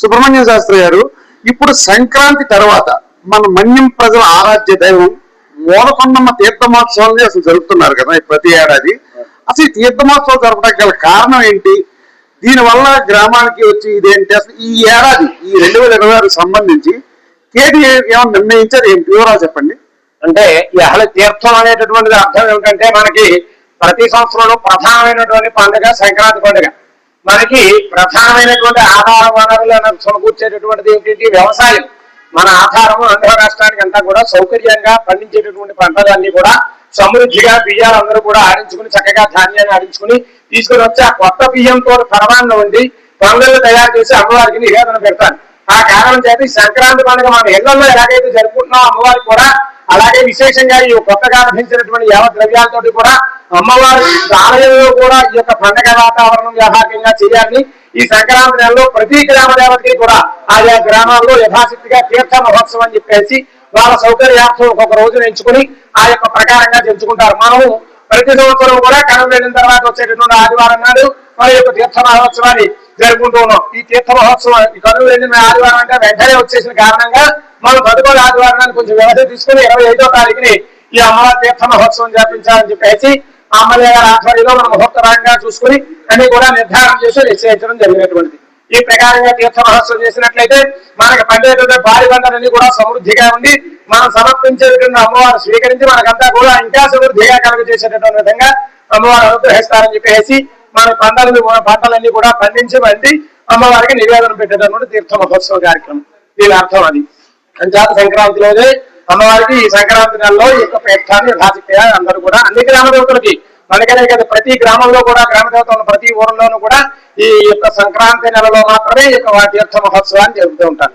సుబ్రహ్మణ్యం శాస్త్రి గారు ఇప్పుడు సంక్రాంతి తర్వాత మన మన్యం ప్రజల ఆరాధ్య దైవం మూలకొండమ్మ తీర్థమహోత్సవాన్ని అసలు జరుపుతున్నారు కదా ప్రతి ఏడాది. అసలు ఈ తీర్థమహోత్సవం జరపడానికి గల కారణం ఏంటి? దీనివల్ల గ్రామానికి వచ్చి ఇదేంటి? అసలు ఈ ఏడాది ఈ రెండు వేల ఇరవై ఆరుకు సంబంధించి ఏమైనా నిర్ణయించారు ఏంటి వివరాలు చెప్పండి. అంటే ఈ అహల తీర్థం అనేటటువంటిది అర్థం ఏమిటంటే మనకి ప్రతి సంవత్సరంలో ప్రధానమైనటువంటి పండుగ సంక్రాంతి పండుగ. మనకి ప్రధానమైనటువంటి ఆహార వనరులను సమకూర్చేటటువంటిది ఏంటి వ్యవసాయం. మన ఆధారము ఆంధ్ర రాష్ట్రానికి అంతా కూడా సౌకర్యంగా పండించేటటువంటి పంటలన్నీ కూడా సమృద్ధిగా బియ్యాలు అందరూ కూడా ఆడించుకుని చక్కగా ధాన్యాన్ని ఆడించుకుని తీసుకుని వచ్చి ఆ కొత్త బియ్యంతో పరమాన్నం ఉండి పొంగళ్ళు తయారు చేసి అమ్మవారికి నివేదన పెడతారు. ఆ కారణం చేత ఈ సంక్రాంతి పండుగ మన ఇళ్ళలో ఎలాగైతే జరుపుకుంటున్నాం అమ్మవారికి కూడా అలాగే విశేషంగా ఈ కొత్తగా లభించినటువంటి యావ ద్రవ్యాలతోటి కూడా అమ్మవారి ఆలయంలో కూడా ఈ యొక్క పండగ వాతావరణం వ్యాపకంగా చేయాలని ఈ సంక్రాంతి నెలలో ప్రతి గ్రామ దేవతకి కూడా ఆయా గ్రామాల్లో యథాశక్తిగా తీర్థ మహోత్సవం అని చెప్పేసి వాళ్ళ సౌకర్యార్థం ఒక్కొక్క రోజును ఎంచుకుని ఆ యొక్క ప్రకారంగా తెంచుకుంటారు మనము ప్రతి సంవత్సరం కూడా కనం వెళ్ళిన తర్వాత వచ్చేటటువంటి ఆదివారం నాడు మన యొక్క తీర్థ మహోత్సవాన్ని జరుపుకుంటూ ఉన్నాం. ఈ తీర్థ మహోత్సవం కనులు వెళ్ళిన ఆదివారం అంటే వెంటనే వచ్చేసిన కారణంగా మనం తదుపరి ఆదివారాన్ని కొంచెం వ్యవధి తీసుకుని ఇరవై ఐదో తారీఖుని ఈ అమ్మవారి తీర్థ మహోత్సవం జరిపించాలని చెప్పేసి ఆ గారి ఆధ్వర్యంలో మనం ముహూర్తరంగా చూసుకుని అన్ని కూడా నిర్ధారణ చేసి నిశ్చయించడం జరిగినటువంటిది. ఈ ప్రకారంగా తీర్థ మహోత్సవం చేసినట్లయితే మనకి పండేటువంటి భారీ బంధాలన్నీ కూడా సమృద్ధిగా ఉండి మనం సమర్పించేటువంటి అమ్మవారు స్వీకరించి మనకంతా కూడా ఇంకా సమృద్ధిగా కలుగజేసేటటువంటి విధంగా అమ్మవారు అనుగ్రహిస్తారని చెప్పేసి మన పంటలు పంటలన్నీ కూడా పండించి వండి అమ్మవారికి నివేదన పెట్టేటటువంటి తీర్థ మహోత్సవ కార్యక్రమం. దీని అర్థం అది. అంచాత సంక్రాంతిలోనే అమ్మవారికి ఈ సంక్రాంతి నెలలో ఈ యొక్క తీర్థాన్ని రాజకీయ అందరూ కూడా. అన్ని గ్రామ దేవతలకి మనకనే కదా ప్రతి గ్రామంలో కూడా గ్రామ దేవత ప్రతి ఊరిలోనూ కూడా ఈ యొక్క సంక్రాంతి నెలలో మాత్రమే ఈ యొక్క తీర్థ మహోత్సవాన్ని జరుపుతూ ఉంటారు.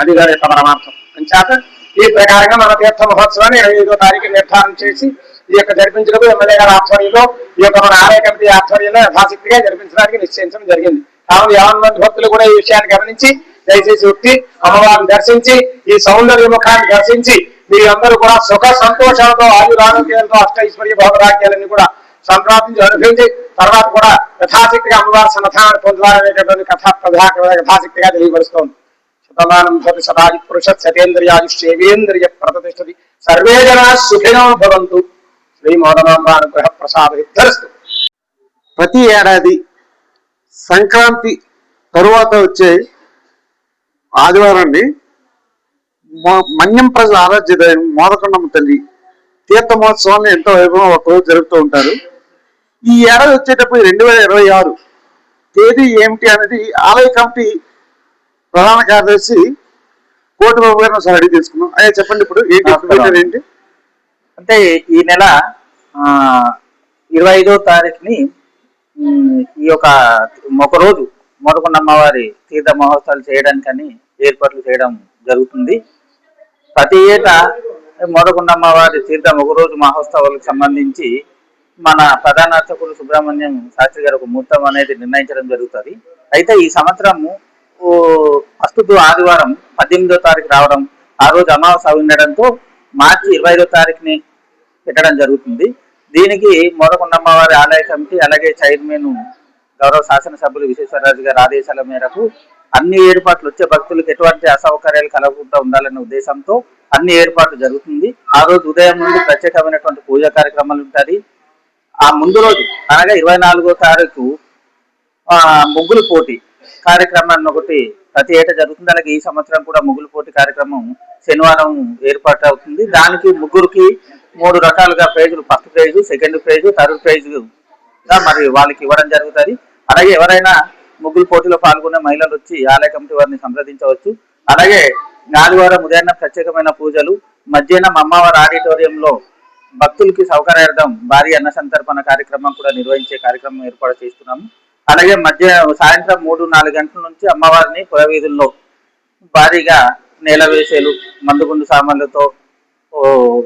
అది దాని యొక్క పరమార్థం. అంచేత ఈ ప్రకారంగా మన తీర్థ మహోత్సవాన్ని ఇరవై ఐదో తారీఖు నిర్ధారణ చేసి ఈ యొక్క జరిపించడం ఎమ్మెల్యే గారి ఆధ్వర్యంలో ఈ యొక్క మన ఆలయ కమిటీ ఆధ్వర్యంలో యథాశక్తిగా జరిపించడానికి నిశ్చయించడం జరిగింది. కావున యావన్ మంది భక్తులు కూడా ఈ విషయాన్ని గమనించి దయచేసి ఉట్టి అమ్మవారిని దర్శించి ఈ సౌందర్య ముఖాన్ని దర్శించి మీరందరూ కూడా సుఖ సంతోషాలతో ఆయురారోగ్యాలతో అష్టైశ్వర్య భోగరాగ్యాలన్నీ కూడా సంప్రాప్తించి అనుభవించి తర్వాత కూడా యథాశక్తిగా అమ్మవారి సమాధానం పొందాలనేటటువంటి కథ ప్రధాన యథాశక్తిగా తెలియపరుస్తోంది. శతమానం భవతి సదాది పురుష సతేంద్రియాయుష్యేంద్రియ ప్రతిష్టది సర్వే జనా సుఖినో భవంతు. శ్రీ మోదనాంబ ప్రసాద ధరస్తు. ప్రతి ఏడాది సంక్రాంతి తరువాత వచ్చే ఆదివారాన్ని మ- మన్యం ప్రజల ఆరాధ్య దైవం మోదకొండమ్మ తల్లి తీర్థ మహోత్సవాన్ని ఎంతో వైభవం ఒక రోజు జరుపుతూ ఉంటారు. ఈ ఏడాది వచ్చేటప్పుడు రెండు వేల ఇరవై ఆరు తేదీ ఏమిటి అనేది ఆలయ కమిటీ ప్రధాన కార్యదర్శి కోటి బాబు గారిని ఒకసారి అడిగి తెలుసుకున్నాం అదే చెప్పండి ఇప్పుడు ఏంటి ఏంటి? అంటే ఈ నెల ఆ, ఇరవై ఐదో తారీఖుని ఈ యొక్క ఒక రోజు మొదకొండ అమ్మవారి తీర్థ మహోత్సవాలు చేయడానికని ఏర్పాట్లు చేయడం జరుగుతుంది. ప్రతి ఏటా మొదకొండ అమ్మవారి తీర్థం ఒక రోజు మహోత్సవాలకు సంబంధించి మన ప్రధాన అర్చకులు సుబ్రహ్మణ్యం శాస్త్రి గారు ఒక ముహూర్తం అనేది నిర్ణయించడం జరుగుతుంది. అయితే ఈ సంవత్సరము ఓ ప్రస్తుత ఆదివారం పద్దెనిమిదో తారీఖు రావడం ఆ రోజు అమావాస్య ఉండడంతో మార్చి ఇరవై ఐదో తారీఖుని పెట్టడం జరుగుతుంది. దీనికి మొదకొండమ్మ వారి ఆలయ కమిటీ అలాగే చైర్మన్ గౌరవ శాసనసభ్యులు విశ్వేశ్వరరాజు గారి ఆదేశాల మేరకు అన్ని ఏర్పాట్లు వచ్చే భక్తులకు ఎటువంటి అసౌకర్యాలు కలగకుండా ఉండాలనే ఉద్దేశంతో అన్ని ఏర్పాట్లు జరుగుతుంది. ఆ రోజు ఉదయం నుండి ప్రత్యేకమైనటువంటి పూజా కార్యక్రమాలు ఉంటాయి. ఆ ముందు రోజు అనగా ఇరవై నాలుగో తారీఖు ముగ్గులు పోటీ కార్యక్రమాన్ని ఒకటి ప్రతి ఏటా జరుగుతుంది. అలాగే ఈ సంవత్సరం కూడా ముగ్గులు పోటీ కార్యక్రమం శనివారం ఏర్పాటు అవుతుంది. దానికి ముగ్గురికి మూడు రకాలుగా ప్రైజులు first prize second prize third prize మరి వాళ్ళకి ఇవ్వడం జరుగుతుంది. అలాగే ఎవరైనా ముగ్గురు పోటీలో పాల్గొనే మహిళలు వచ్చి ఆలయ కమిటీ వారిని సంప్రదించవచ్చు. అలాగే ఆదివారం ఉదయాన్న ప్రత్యేకమైన పూజలు మధ్యాహ్నం అమ్మవారి ఆడిటోరియంలో భక్తులకి సౌకర్యార్థం భారీ అన్న సంతర్పణ కార్యక్రమం కూడా నిర్వహించే కార్యక్రమం ఏర్పాటు చేస్తున్నాము. అలాగే మధ్య సాయంత్రం మూడు నాలుగు గంటల నుంచి అమ్మవారిని పురవీధుల్లో భారీగా నేల వేసేలు మందుగుండు సామాన్లతో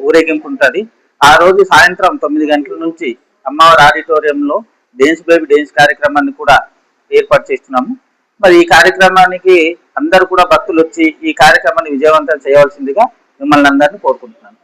ఊరేగింపు ఉంటుంది. ఆ రోజు సాయంత్రం తొమ్మిది గంటల నుంచి అమ్మవారి ఆడిటోరియంలో డేన్స్ బేబీ డేన్స్ కార్యక్రమాన్ని కూడా ఏర్పాటు చేస్తున్నాము. మరి ఈ కార్యక్రమానికి అందరూ కూడా భక్తులు వచ్చి ఈ కార్యక్రమాన్ని విజయవంతం చేయవలసిందిగా మిమ్మల్ని అందరినీ కోరుకుంటున్నాను.